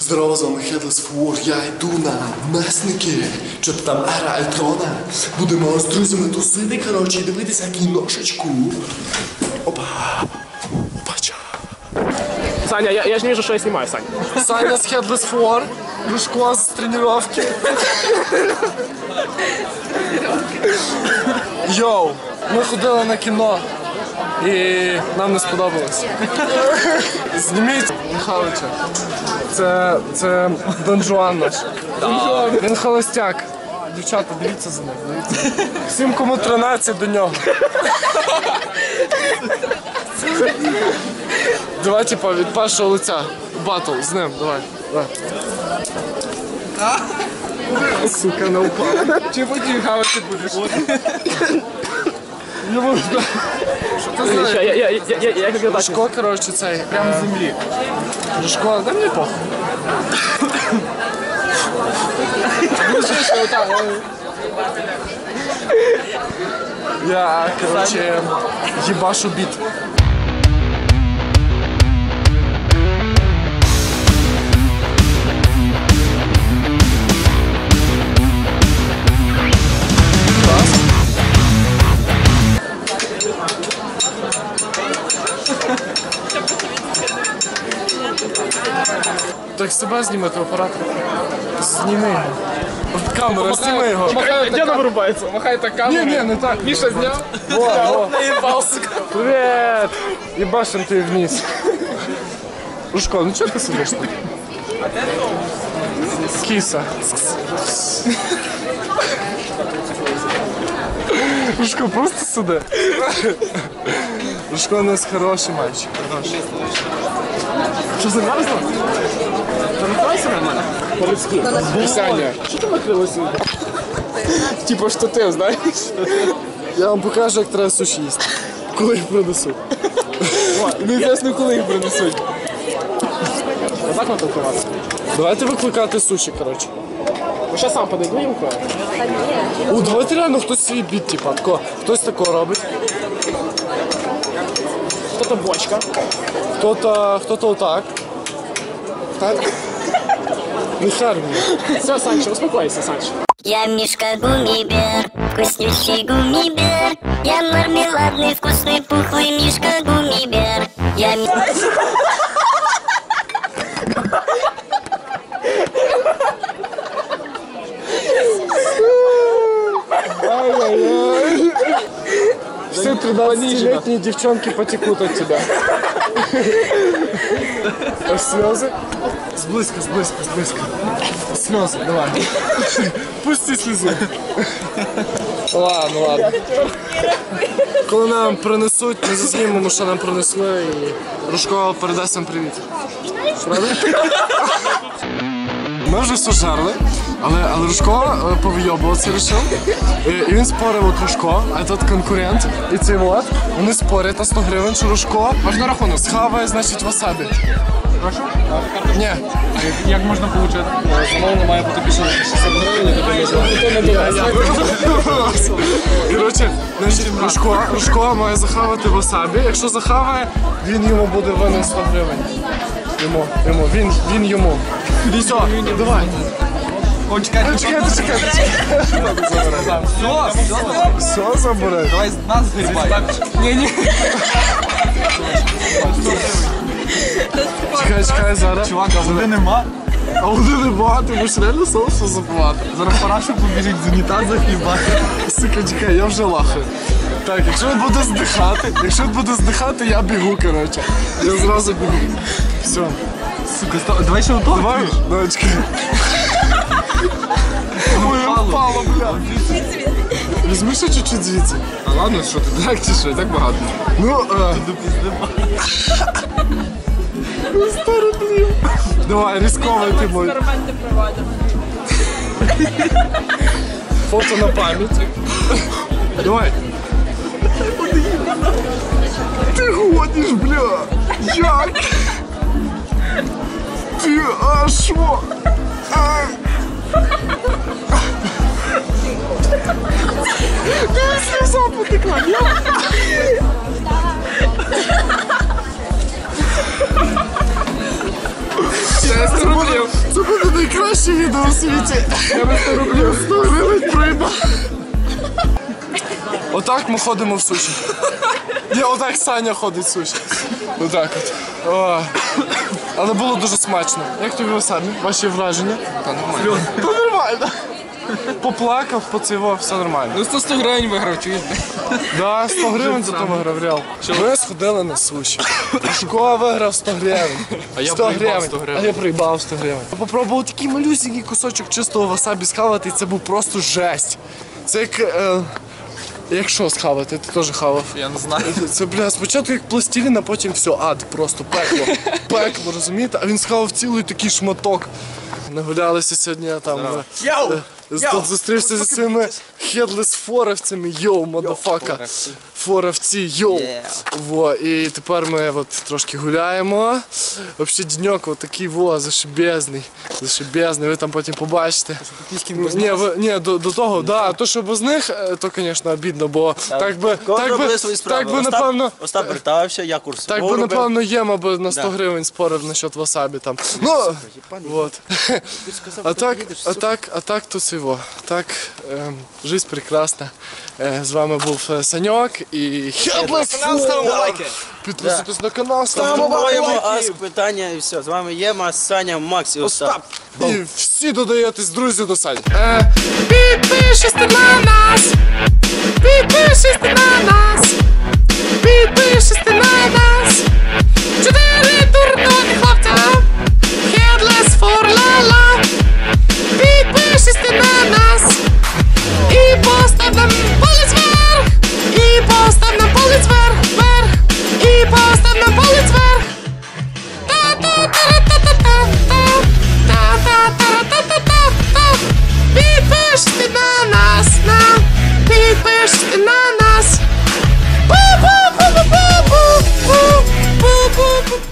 Здорово, з вами Headless Four. Я йду на месники, щоб там ера Ельтрона. Будемо з друзями тусити, коротше, дивитися кіношечку. Опа. Саня, я, я же вижу, что я снимаю, Саня. Саня з Headless Four. Дружко з тренування. Йоу, ми ходили на кіно. І нам не сподобалось. Зніміть Михайловича. Це, це Дон Жуан наш. Він холостяк. Дівчата, дивіться за ним. Всім, кому 13 до нього. Давай, типа, від першого лиця. Батл з ним, давай. давай. Сука, не упав. Чи потім хавати будеш? Не можна. Що ти знаєш? Я, я, я, я, я, я. Шко, коротше, цей, прямо з землі. Шко, дай мені похуй. Ну, що ж, отак. Я, коротше, їбашу біт. Так себе знімати оператор. Зніми його. Камера, зніми його. Где она вырубается? Махай так Ні, камерой. ні, не так. Миша снял? Во, во. Наебался. Привет! Ебашим ты вниз. Рушко, ну чого ти сидиш тут? Киса. Рушко, просто сиди. Рушко у нас хороший мальчик. Хороший. Что, замерзла? Да накройся нормально. По-людски. Саня. Что ты накрылась? Типа, что ты, знаешь? Я вам покажу, як треба суші їсти. Коли їх принесуть. Неізвісно, коли їх принесуть. Вот так надо толковаться. Давайте викликати суші, коротше. Ну, сейчас сам подойду и укрою. У, давайте реально хтось свій біт, типа, тако. Хтось тако робить. Кто-то бочка. Хто-то, хто-то отак. Так? Не хармі. Все, Санчо, успокойся, Санчо. Я Мишка Гумибер, вкуснющий гумибер. Я мармеладный, вкусный, пухлый Мишка Гумибер. Я ми- Все 13-летние девчонки потекут от тебя. А слезы? Сблизко, сблизко, сблизко. Слезы, давай. Пусти слезу. Ладно, ладно. Коли нам принесуть, ми зазнімемо, що нам принесли, і Рушко передасть вам привіт. Правда? Ми вже все жарли, але, але Рушко е, повйобуватися вирішив. І, і він спорив от Рушко, а тут конкурент. І цей от, вони спорять на 100 гривень, що Рушко можна рахунок схаває, значить, васабі. Прошу? Ні. Як можна отримати? Замовлення має бути більше 60 гривень, Коротше, значить, Рушко, Рушко має захавати васабі. Якщо захаває, він йому буде винен 100 гривень. Йому, йому, він, він йому. Все, давай. О, чекайте, Чекайте, чекайте, чекайте. все, все, Все забере. давай нас згрібай. Ні, ні. Чекай, чекай, зараз. Чувак, а води нема. А води не багато, ви ж реально соусу забувати. Зараз парашу побіжить з унітаза хлібати. Сука, чекай, я вже лахаю. Так, якщо він буде здихати, якщо він буде здихати, я бігу, коротше. Я зразу бігу. Все. Сука, сто... давай ще ото. Давай, давай, чекай. Ой, впало, бля. Візьми ще чуть-чуть звідси. А ладно, що ти так чи що, і так багато. Ну, е... Ну, старий блін. Давай, різковий ти мой. Фото на пам'ять. Давай. Ти гониш, бля. Як? Ти, а що? А? Ти сліза Це буде, це буде найкраще відео у світі. Я 100 рублів 100 гривень проїбав. Отак ми ходимо в суші. Ні, отак Саня ходить в суші. Отак от. О. Але було дуже смачно. Як тобі васабі? Ваші враження? Та нормально. Та нормально. Поплакав, поцивав, все нормально. Ну 100 100 гривень виграв, чуєш? Да, 100 гривень за того виграв реал. Ми сходили на суші. Шко виграв 100 гривень. А я 100 проїбав гривень. 100 гривень. А я проїбав 100 гривень. Я попробував такий малюсенький кусочок чистого васабі схавати, і це був просто жесть. Це як. Е, як що схавати? Ти теж хавав. Я не знаю. Це, бля, спочатку як пластилін, а потім все, ад, просто пекло. Пекло, розумієте? А він схавав цілий такий шматок. Нагулялися сьогодні, там. е, Йоу! Тут зустрівся зі своїми хедлес форовцями, йоу, мадафака. Форовці, йоу. Во, і тепер ми от трошки гуляємо. Взагалі деньок от такий во, зашибезний. Зашибезний, ви там потім побачите. Ні, ви, ні, до, до того, да, то, що без них, е, то, звісно, обідно, бо так би, так би, свої справи. так би, напевно, Остап вертався, я курсував. так би, напевно, єма би на 100 Да. гривень спорив насчет васабі там. Ну, вот. А так, а так, а так то всього. Так, ем, жизнь прекрасна. Е, з вами був е, Саньок і Хедлес Підписуйтесь на канал, Ставимо лайки. ас питання і все. З вами Єма, Саня, Макс і Остап. І всі додаєтесь, друзі, до Сані. Е, підпишись ти на нас! Підпишись ти на нас! Підпишись ти на нас! Чотири дурнуть хлопця! ta ta ta